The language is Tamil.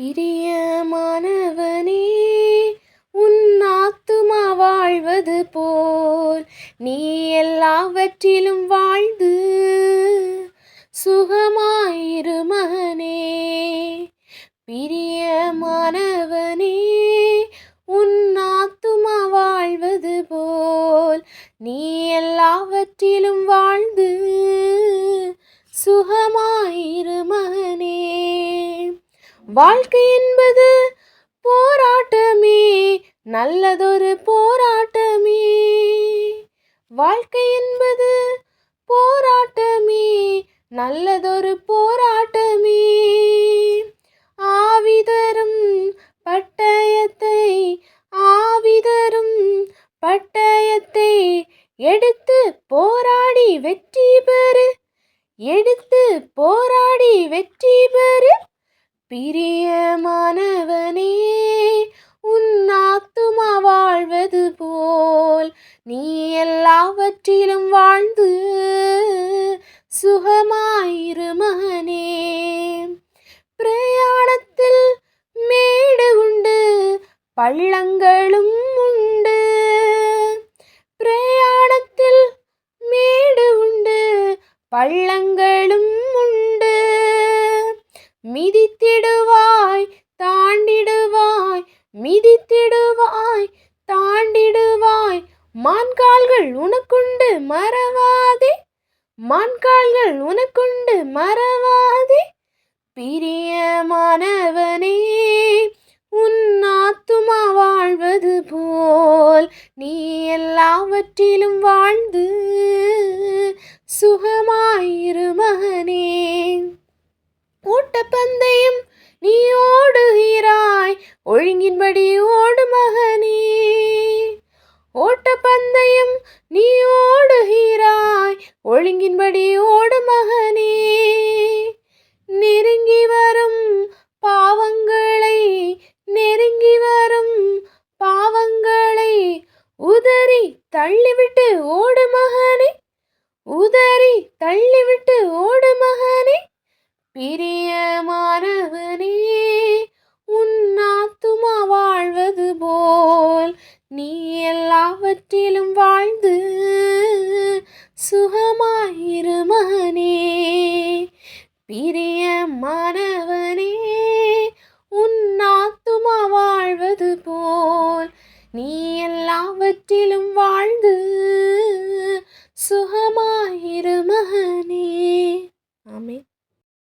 பிரியமானவனே உன் ஆத்துமா வாழ்வது போல். நீ எல்லாவற்றிலும் வாழ்ந்து சுகமாயிரு மகனே. பிரியமானவனே உன் ஆத்துமா வாழ்வது போல். நீ எல்லாவற்றிலும் வாழ்ந்து சுகமாயிரு மகனே. வாழ்க்கை என்பது போராட்டமே நல்லதொரு போராட்டமே. வாழ்க்கை என்பது போராட்டமே நல்லதொரு போராட்டமே. ஆவிதரும் பட்டயத்தை ஆவிதரும் பட்டயத்தை எடுத்து போராடி வெற்றி பெறு எடுத்து போராடி வெற்றி பெறு. பிரியமானவனே உன் ஆத்துமா வாழ்வது போல் நீ எல்லாவற்றிலும் வாழ்ந்து சுகமாயிரு மகனே. பிரயாணத்தில் மேடு உண்டு பள்ளங்களும் உண்டு. பிரயாணத்தில் மேடு உண்டு பள்ளங்களும் மிதித்திடுவாய் தாண்டிடுவாய் மிதித்திடுவாய் தாண்டிடுவாய். மான்கால்கள் உனக்குண்டு மறவாதே மான்கால்கள் உனக்குண்டு மறவாதே. பிரியமானவனே உன் ஆத்துமா வாழ்வது போல் நீ எல்லாவற்றிலும் வாழ்ந்து சுகமாயிரு மகனே. ஓடு மகனே. ஓட்டப்பந்தயம் நீ ஓடுகிறாய். ஒழுங்கின்படி ஓடு மகனே. நெருங்கி வரும் பாவங்களை நெருங்கி வரும் பாவங்களை உதறி தள்ளிவிட்டு ஓடு மகனே. உதறி தள்ளிவிட்டு நீ எல்லாவற்றிலும் வாழ்ந்து சுகமாயிரு மகனே. பிரியமானவனே